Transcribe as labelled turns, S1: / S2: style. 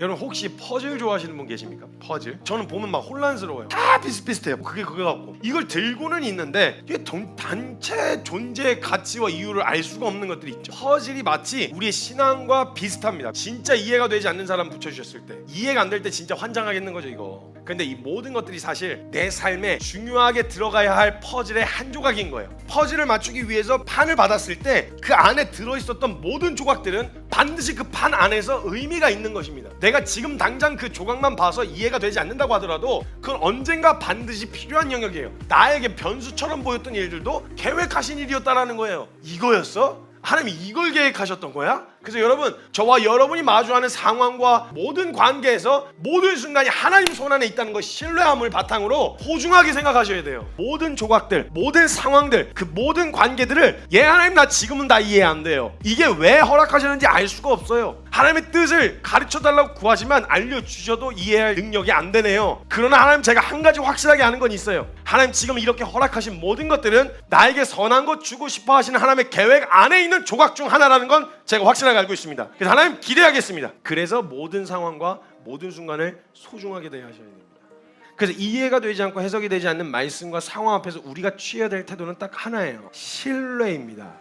S1: 여러분 혹시 퍼즐 좋아하시는 분 계십니까? 퍼즐? 저는 보면 막 혼란스러워요. 다 비슷비슷해요. 그게 그거 같고 이걸 들고는 있는데 이게 동- 단체 존재의 가치와 이유를 알 수가 없는 것들이 있죠. 퍼즐이 마치 우리의 신앙과 비슷합니다. 진짜 이해가 되지 않는 사람 붙여주셨을 때 이해가 안 될 때 진짜 환장하겠는 거죠 이거. 근데 이 모든 것들이 사실 내 삶에 중요하게 들어가야 할 퍼즐의 한 조각인 거예요. 퍼즐을 맞추기 위해서 판을 받았을 때 그 안에 들어 있었던 모든 조각들은 반드시 그 판 안에서 의미가 있는 것입니다. 내가 지금 당장 그 조각만 봐서 이해가 되지 않는다고 하더라도 그건 언젠가 반드시 필요한 영역이에요. 나에게 변수처럼 보였던 일들도 계획하신 일이었다라는 거예요. 이거였어? 하나님이 이걸 계획하셨던 거야? 그래서 여러분 저와 여러분이 마주하는 상황과 모든 관계에서 모든 순간이 하나님 손 안에 있다는 것 신뢰함을 바탕으로 소중하게 생각하셔야 돼요. 모든 조각들, 모든 상황들, 그 모든 관계들을 예 하나님 나 지금은 다 이해 안 돼요. 이게 왜 허락하셨는지 알 수가 없어요. 하나님의 뜻을 가르쳐 달라고 구하지만 알려 주셔도 이해할 능력이 안 되네요. 그러나 하나님 제가 한 가지 확실하게 아는 건 있어요. 하나님 지금 이렇게 허락하신 모든 것들은 나에게 선한 것 주고 싶어 하시는 하나님의 계획 안에 있는 조각 중 하나라는 건 제가 확실하게 알고 있습니다. 그래서 하나님 기대하겠습니다. 그래서 모든 상황과 모든 순간을 소중하게 대하셔야 됩니다. 그래서 이해가 되지 않고 해석이 되지 않는 말씀과 상황 앞에서 우리가 취해야 될 태도는 딱 하나예요. 신뢰입니다.